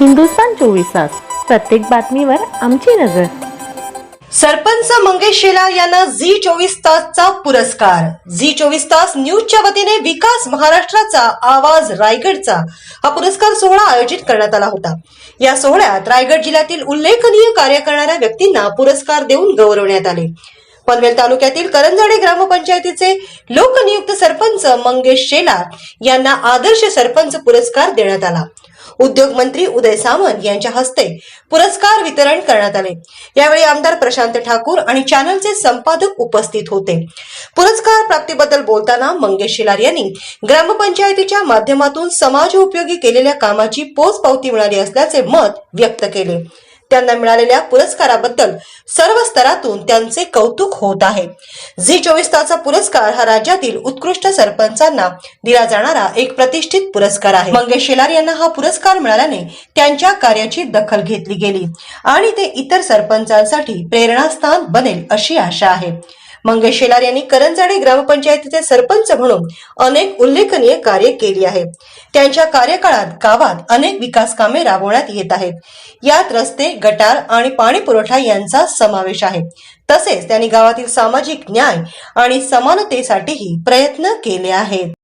हिंदुस्तान चोवीस तास. प्रत्येक बातमीवर आमची नजर. सरपंच मंगेश शेलार यांना झी चोवीस तासचा पुरस्कार. झी चोवीस तास न्यूजच्या वतीने विकास महाराष्ट्राचा आवाज रायगडचा हा पुरस्कार सोहळा आयोजित करण्यात आला होता. या सोहळ्यात रायगड जिल्ह्यातील उल्लेखनीय कार्य करणाऱ्या व्यक्तींना पुरस्कार देऊन गौरवण्यात आले. पनवेल तालुक्यातील करंजाडे ग्रामपंचायतीचे लोकनियुक्त सरपंच मंगेश शेलार यांना आदर्श सरपंच पुरस्कार देण्यात आला. उद्योग मंत्री उदय सामंत यांच्या हस्ते पुरस्कार वितरण करण्यात आले. यावेळी आमदार प्रशांत ठाकूर आणि चॅनलचे संपादक उपस्थित होते. पुरस्कार प्राप्तीबद्दल बोलताना मंगेश शिलार यांनी ग्रामपंचायतीच्या माध्यमातून समाज उपयोगी केलेल्या कामाची पोचपावती मिळाली असल्याचे मत व्यक्त केले. त्यांना मिळालेल्या पुरस्काराबद्दल सर्व स्तरातून त्यांचे कौतुक होत आहे. झी चोवीस ताचा पुरस्कार हा राज्यातील उत्कृष्ट सरपंचांना दिला जाणारा एक प्रतिष्ठित पुरस्कार आहे. मंगेश शेलार यांना हा पुरस्कार मिळाल्याने त्यांच्या कार्याची दखल घेतली गेली आणि ते इतर सरपंचांसाठी प्रेरणास्थान बनेल अशी आशा आहे. मंगेश शेलार यांनी करंजाडे ग्रामपंचायतीचे सरपंच म्हणून अनेक उल्लेखनीय कार्य केली आहे. त्यांच्या कार्यकाळात गावात अनेक विकास कामे राबवण्यात येत आहेत. यात रस्ते गटार आणि पाणी पुरवठा यांचा समावेश आहे. तसेच त्यांनी गावातील सामाजिक न्याय आणि समानतेसाठीही प्रयत्न केले आहेत.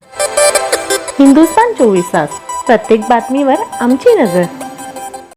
हिंदुस्तान चोवीस तास. प्रत्येक बातमीवर आमची नजर.